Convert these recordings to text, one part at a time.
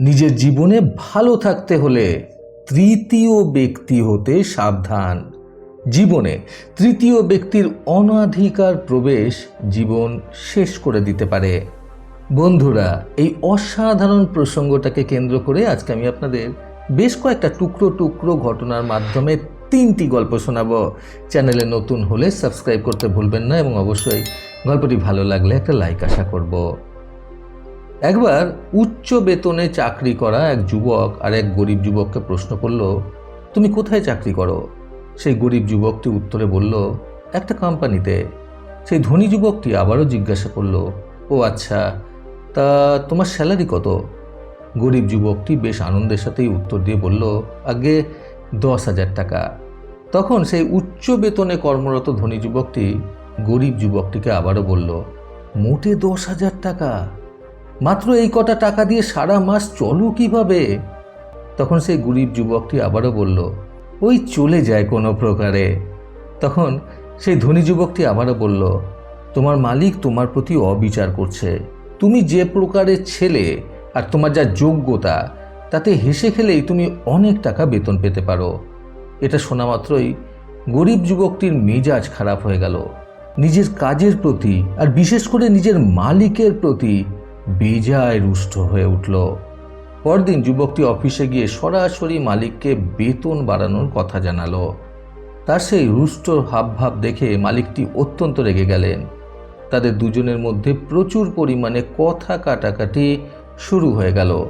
নিজের জীবনে ভালো থাকতে হলে তৃতীয় ব্যক্তি হতে সাবধান। জীবনে তৃতীয় ব্যক্তির অনাধিকার প্রবেশ জীবন শেষ করে দিতে পারে। বন্ধুরা, এই অসাধারণ প্রসঙ্গটাকে কেন্দ্র করে আজকে আমি আপনাদের বেশ কয়েকটা টুকরো টুকরো ঘটনার মাধ্যমে তিনটি গল্প শোনাবো। চ্যানেলে নতুন হলে সাবস্ক্রাইব করতে ভুলবেন না এবং অবশ্যই গল্পটি ভালো লাগলে একটা লাইক আশা করব। একবার উচ্চ বেতনে চাকরি করা এক যুবক আর এক গরিব যুবককে প্রশ্ন করল, তুমি কোথায় চাকরি করো? সেই গরিব যুবকটি উত্তরে বলল, একটা কোম্পানিতে। সেই ধনী যুবকটি আবারও জিজ্ঞাসা করল, ও আচ্ছা তা তোমার স্যালারি কত? গরিব যুবকটি বেশ আনন্দের সাথেই উত্তর দিয়ে বলল, আগে দশ হাজার টাকা। তখন সেই উচ্চ বেতনে কর্মরত ধনী যুবকটি গরিব যুবকটিকে আবারও বলল, মোটে দশ হাজার টাকা। মাত্র এই কটা টাকা দিয়ে সারা মাস চলো কীভাবে? তখন সেই গরিব যুবকটি আবারও বলল, ওই চলে যায় কোনো প্রকারে। তখন সেই ধনী যুবকটি আবারও বলল, তোমার মালিক তোমার প্রতি অবিচার করছে। তুমি যে প্রকারের ছেলে আর তোমার যা যোগ্যতা, তাতে হেসে খেলেই তুমি অনেক টাকা বেতন পেতে পারো। এটা শোনা মাত্রই গরিব যুবকটির মেজাজ খারাপ হয়ে গেল। নিজের কাজের প্রতি আর বিশেষ করে নিজের মালিকের প্রতি বেজায় রুষ্ট হয়ে উঠল। পরদিন যুবকটি অফিসে গিয়ে সরাসরি মালিককে বেতন বাড়ানোর কথা জানালো। তার সেই রুষ্ট হাবভাব দেখে মালিকটি অত্যন্ত রেগে গেলেন। তাদের দুজনের মধ্যে প্রচুর পরিমাণে কথা কাটাকাটি শুরু হয়ে গেল।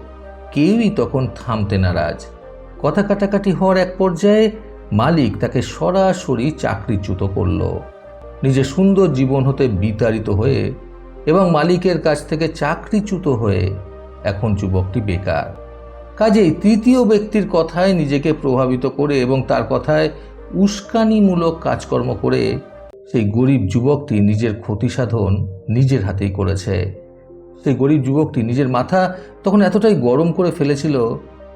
কেউই তখন থামতে নারাজ। কথা কাটাকাটি হওয়ার এক পর্যায়ে মালিক তাকে সরাসরি চাকরিচ্যুত করল। নিজের সুন্দর জীবন হতে বিতাড়িত হয়ে এবং মালিকের কাছ থেকে চাকরিচ্যুত হয়ে এখন যুবকটি বেকার। কাজেই তৃতীয় ব্যক্তির কথায় নিজেকে প্রভাবিত করে এবং তার কথায় উস্কানিমূলক কাজকর্ম করে সেই গরিব যুবকটি নিজের ক্ষতি সাধন নিজের হাতেই করেছে। সেই গরিব যুবকটি নিজের মাথা তখন এতটাই গরম করে ফেলেছিল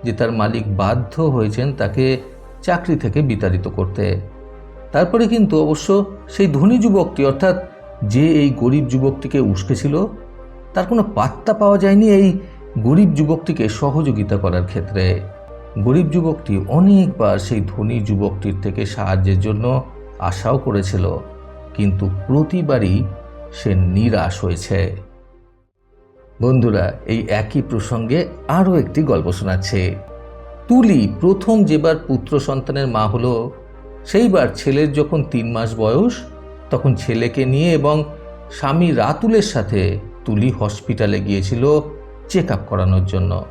যে তার মালিক বাধ্য হয়েছেন তাকে চাকরি থেকে বিতাড়িত করতে। তারপরে কিন্তু অবশ্য সেই ধনী যুবকটি অর্থাৎ যে এই গরিব যুবকটিকে উস্কেছিল তার কোনো পাত্তা পাওয়া যায়নি এই গরিব যুবকটিকে সহযোগিতা করার ক্ষেত্রে। গরিব যুবকটি অনেকবার সেই ধনী যুবকটির থেকে সাহায্যের জন্য আশাও করেছিল, কিন্তু প্রতিবারই সে নিরাশ হয়েছে। বন্ধুরা, এই একই প্রসঙ্গে আরও একটি গল্প শোনাচ্ছে। তুলি প্রথম যেবার পুত্র সন্তানের মা হলো, সেইবার ছেলের যখন তিন মাস বয়স তখন ছেলেকে নিয়ে এবং স্বামী রাতুলের সাথে তুলি হসপিটালে গিয়েছিল চেক আপ করানোর জন্য।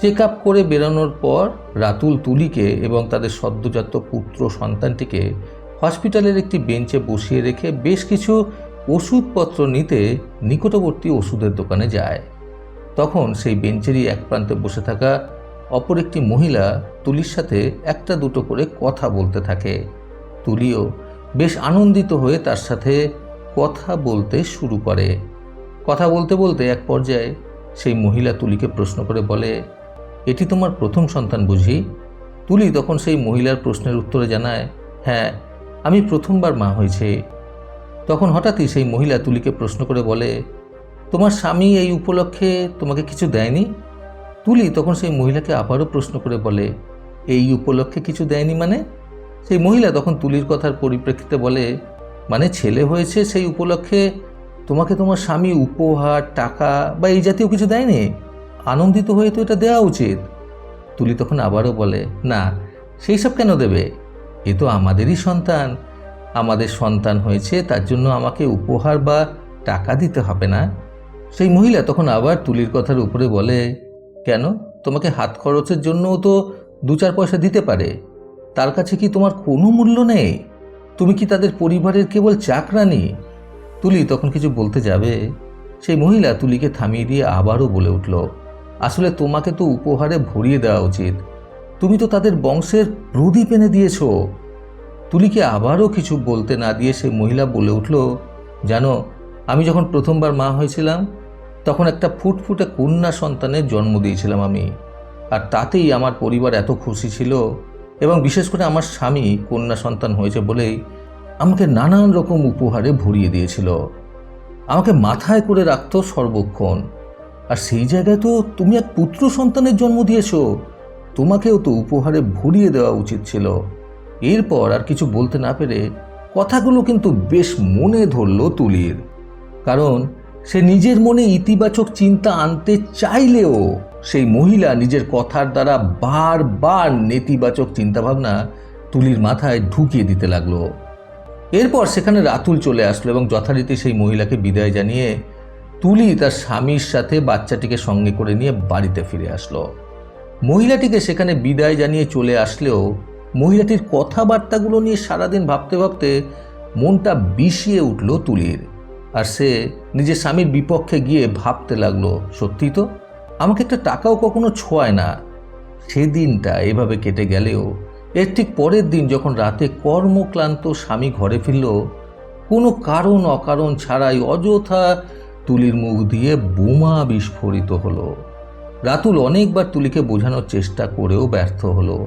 চেক আপ করে বেরোনোর পর রাতুল তুলিকে এবং তাদের সদ্যজাত পুত্র সন্তানটিকে হসপিটালের একটি বেঞ্চে বসিয়ে রেখে বেশ কিছু ওষুধপত্র নিতে নিকটবর্তী ওষুধের দোকানে যায়। তখন সেই বেঞ্চেরই এক প্রান্তে বসে থাকা অপর একটি মহিলা তুলির সাথে একটা দুটো করে কথা বলতে থাকে। তুলিও বেশ আনন্দিত হয়ে তার সাথে কথা বলতে শুরু করে। কথা বলতে বলতে এক পর্যায়ে সেই মহিলা তুলিকে প্রশ্ন করে বলে, এটি তোমার প্রথম সন্তান বুঝি? তুলি তখন সেই মহিলার প্রশ্নের উত্তরে জানায় হ্যাঁ আমি প্রথমবার মা হয়েছে। তখন হঠাৎই সেই মহিলা তুলিকে প্রশ্ন করে বলে, তোমার স্বামী এই উপলক্ষে তোমাকে কিছু দেয়নি? তুলি তখন সেই মহিলাকে আবারও প্রশ্ন করে বলে, এই উপলক্ষে কিছু দেয়নি মানে? সেই মহিলা তখন তুলির কথার পরিপ্রেক্ষিতে বলে মানে ছেলে হয়েছে সেই উপলক্ষে তোমাকে তোমার স্বামী উপহার, টাকা বা এই জাতীয় কিছু দেয়নি? আনন্দিত হয়ে তো এটা দেওয়া উচিত। তুলি তখন আবারও বলে, না, সেই সব কেন দেবে? এ তো আমাদেরই সন্তান। আমাদের সন্তান হয়েছে, তার জন্য আমাকে উপহার বা টাকা দিতে হবে না? সেই মহিলা তখন আবার তুলির কথার উপরে বলে, কেন? তোমাকে হাত খরচের জন্যও তো দু চার পয়সা দিতে পারে। তার কাছে কি তোমার কোনো মূল্য নেই? তুমি কি তাদের পরিবারের কেবল চাকরানি তুলি তখন কিছু বলতে যাবে। সেই মহিলা তুলিকে থামিয়ে দিয়ে আবারও বলে উঠল, আসলে তোমাকে তো উপহারে ভরিয়ে দেওয়া উচিত। তুমি তো তাদের বংশের প্রদীপ এনে দিয়েছ। তুলিকে আবারও কিছু বলতে না দিয়ে সেই মহিলা বলে উঠল, জানো, আমি যখন প্রথমবার মা হয়েছিলাম, তখন একটা ফুটফুটে কন্যা সন্তানের জন্ম দিয়েছিলাম আমি। আর তাতেই আমার পরিবার এত খুশি ছিল এবং বিশেষ করে আমার স্বামী কন্যা সন্তান হয়েছে বলেই আমাকে নানান রকম উপহারে ভরিয়ে দিয়েছিল। আমাকে মাথায় করে রাখত সর্বক্ষণ। আর সেই জায়গায় তো তুমি এক পুত্র সন্তানের জন্ম দিয়েছ। তোমাকেও তো উপহারে ভরিয়ে দেওয়া উচিত ছিল। এরপর আর কিছু বলতে না পেরে কথাগুলো কিন্তু বেশ মনে ধরল তুলির। কারণ সে নিজের মনে ইতিবাচক চিন্তা আনতে চাইলেও সেই মহিলা নিজের কথার দ্বারা বারবার নেতিবাচক চিন্তাভাবনা তুলির মাথায় ঢুকিয়ে দিতে লাগল। এরপর সেখানে রাতুল চলে আসলো এবং যথারীতি সেই মহিলাকে বিদায় জানিয়ে তুলি তার স্বামীর সাথে বাচ্চাটিকে সঙ্গে করে নিয়ে বাড়িতে ফিরে আসলো। মহিলাটিকে সেখানে বিদায় জানিয়ে চলে আসলেও মহিলাটির কথাবার্তাগুলো নিয়ে সারাদিন ভাবতে ভাবতে মনটা বিষিয়ে উঠল তুলির। আর সে নিজের স্বামীর বিপক্ষে গিয়ে ভাবতে লাগল সত্যি তো? আমাকে একটা টাকাও কখনো ছোঁয় না। সেদিনটা এভাবে কেটে গেলেও, এর ঠিক পরের দিন যখন রাতে কর্মক্লান্ত স্বামী ঘরে ফিরল, কোনো কারণ অকারণ ছাড়াই অযথা তুলির মুখ দিয়ে বোমা বিস্ফোরিত হলো। রাতুল অনেকবার তুলিকে বোঝানোর চেষ্টা করেও ব্যর্থ হলো।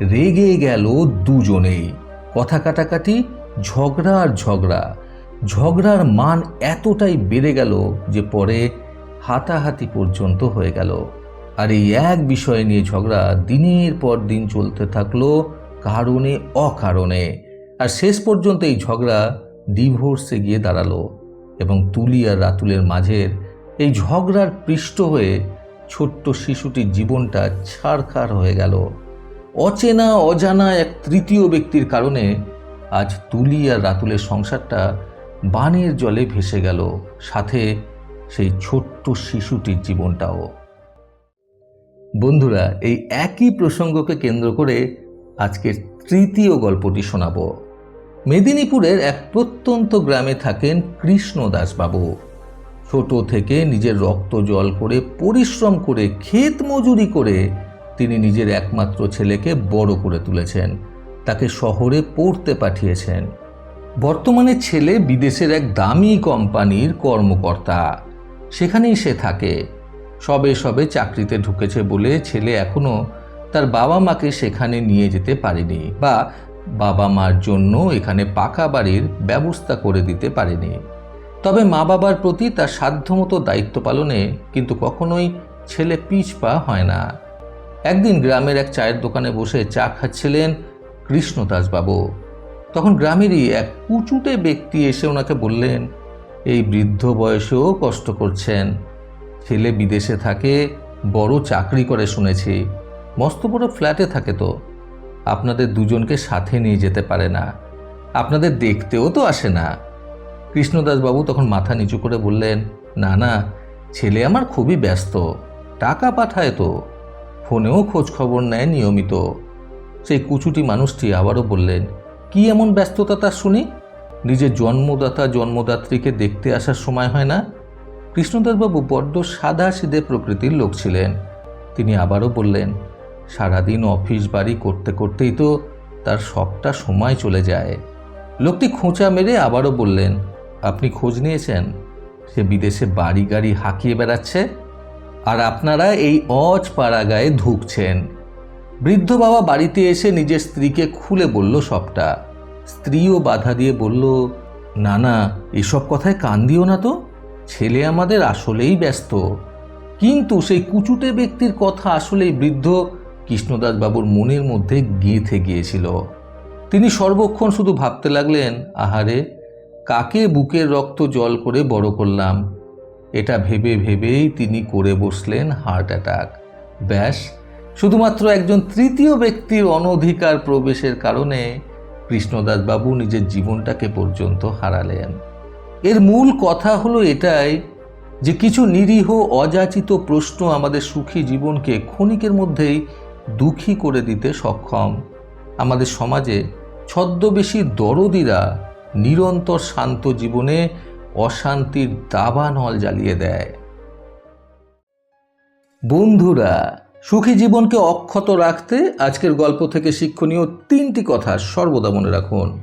রেগে গেল দুজনেই। কথা কাটাকাটি, ঝগড়া আর ঝগড়া। ঝগড়ার মান এতটাই বেড়ে গেল যে পরে হাতাহাতি পর্যন্ত হয়ে গেল। আর এই এক বিষয় নিয়ে ঝগড়া দিনের পর দিন চলতে থাকল কারণে অকারণে। আর শেষ পর্যন্ত এই ঝগড়া ডিভোর্সে গিয়ে দাঁড়াল এবং তুলি আর রাতুলের মাঝের এই ঝগড়ার পৃষ্ঠ হয়ে ছোট্ট শিশুটির জীবনটা ছাড়খাড় হয়ে গেল। অচেনা, অজানা এক তৃতীয় ব্যক্তির কারণে আজ তুলি আর রাতুলের সংসারটা বানের জলে ভেসে গেল। সাথে সেই ছোট্ট শিশুটির জীবনটাও। বন্ধুরা, এই একই প্রসঙ্গকে কেন্দ্র করে আজকের তৃতীয় গল্পটি শোনাব। মেদিনীপুরের এক প্রত্যন্ত গ্রামে থাকেন কৃষ্ণদাসবাবু ছোট থেকে নিজের রক্ত জল করে পরিশ্রম করে ক্ষেত মজুরি করে তিনি নিজের একমাত্র ছেলেকে বড় করে তুলেছেন। তাকে শহরে পড়তে পাঠিয়েছেন। বর্তমানে ছেলে বিদেশের এক দামি কোম্পানির কর্মকর্তা। সেখানেই সে থাকে। সবে সবে চাকরিতে ঢুকেছে বলে ছেলে এখনও তার বাবা মাকে সেখানে নিয়ে যেতে পারেনি বা বাবা মার জন্য এখানে পাকা বাড়ির ব্যবস্থা করে দিতে পারেনি। তবে মা বাবার প্রতি তার সাধ্যমতো দায়িত্ব পালনে কিন্তু কখনোই ছেলে পিছপা হয় না। একদিন গ্রামের এক চায়ের দোকানে বসে চা খাচ্ছিলেন কৃষ্ণদাসবাবু। তখন গ্রামেরই এক কুচুটে ব্যক্তি এসে ওনাকে বললেন এই বৃদ্ধ বয়সেও কষ্ট করছেন। ছেলে বিদেশে থাকে, বড় চাকরি করে শুনেছি। মস্ত বড় ফ্ল্যাটে থাকে তো। আপনাদের দুজনকে সাথে নিয়ে যেতে পারে না। আপনাদের দেখতেও তো আসে না। কৃষ্ণদাসবাবু তখন মাথা নিচু করে বললেন, না না, ছেলে আমার খুবই ব্যস্ত। টাকা পাঠায় তো। ফোনেও খোঁজ খবর নেয় নিয়মিত। সেই কুচুটি মানুষটি আবারও বললেন, কি এমন ব্যস্ততা তার শুনি? নিজের জন্মদাতা, জন্মদাত্রীকে দেখতে আসার সময় হয় না? কৃষ্ণদাসবাবু বড্ড সাদা সিধে প্রকৃতির লোক ছিলেন। তিনি আবারও বললেন, সারাদিন অফিস বাড়ি করতে করতেই তো তার সবটা সময় চলে যায়। লোকটি খোঁচা মেরে আবারও বললেন, আপনি খোঁজ নিয়েছেন? সে বিদেশে বাড়ি গাড়ি হাঁকিয়ে বেড়াচ্ছে? আর আপনারা এই অজ পাড়া গায়ে ধুকছেন? বৃদ্ধ বাবা বাড়িতে এসে নিজের স্ত্রীকে খুলে বলল সবটা। স্ত্রীও বাধা দিয়ে বলল না না এসব কথায় কান দিও না তো। ছেলে আমাদের আসলেই ব্যস্ত। কিন্তু সেই কুচুটে ব্যক্তির কথা আসলেই বৃদ্ধ কৃষ্ণদাস বাবুর মনের মধ্যে গেঁথে গিয়েছিল। তিনি সর্বক্ষণ শুধু ভাবতে লাগলেন, আহারে, কাকে বুকের রক্ত জল করে বড় করলাম? এটা ভেবে ভেবেই তিনি করে বসলেন হার্ট অ্যাটাক। ব্যাস, শুধুমাত্র একজন তৃতীয় ব্যক্তির অনধিকার প্রবেশের কারণে কৃষ্ণদাস বাবু নিজের জীবনটাকে পর্যন্ত হারালেন। এর মূল কথা হলো এটাই যে কিছু নিরীহ, অযাচিত প্রশ্ন আমাদের সুখী জীবনকে ক্ষণিকের মধ্যেই দুঃখী করে দিতে সক্ষম। আমাদের সমাজে ছদ্মবেশী দরদিরা নিরন্তর শান্ত জীবনে অশান্তির দাবানল জ্বালিয়ে দেয়। বন্ধুরা সুখী জীবনকে অক্ষত রাখতে আজকের গল্প থেকে শিক্ষণীয় তিনটি কথা সর্বদা মনে রাখুন।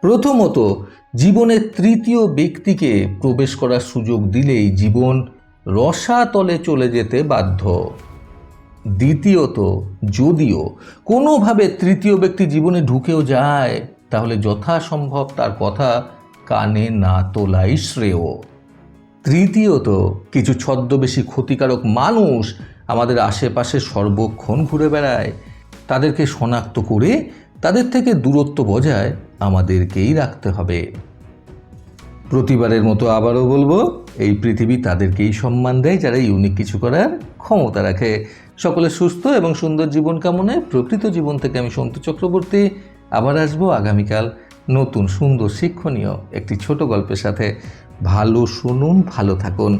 প্রথমত, জীবনের তৃতীয় ব্যক্তিকে প্রবেশ করার সুযোগ দিলেই জীবন রসাতলে চলে যেতে বাধ্য। দ্বিতীয়ত, যদিও কোনোভাবে তৃতীয় ব্যক্তি জীবনে ঢুকেও যায়, তাহলে যথাসম্ভব তার কথা কানে না তোলাই শ্রেয়। তৃতীয়ত, কিছু ছদ্মবেশী ক্ষতিকারক মানুষ আমাদের আশেপাশে সর্বক্ষণ ঘুরে বেড়ায়। তাদেরকে শনাক্ত করে তাদের থেকে দূরত্ব বজায় আমাদেরকেই রাখতে হবে। প্রতিবারের মতো আবারও বলব, এই পৃথিবী তাদেরকেই সম্মান দেয় যারা ইউনিক কিছু করার ক্ষমতা রাখে। সকলে সুস্থ এবং সুন্দর জীবন কামনায় প্রকৃত জীবন থেকে আমি সন্তু চক্রবর্তী। আবার আসব আগামীকাল নতুন সুন্দর শিক্ষণীয় একটি ছোট গল্পের সাথে। ভালো শুনুন, ভালো থাকুন।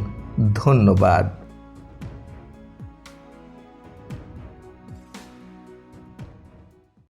ধন্যবাদ।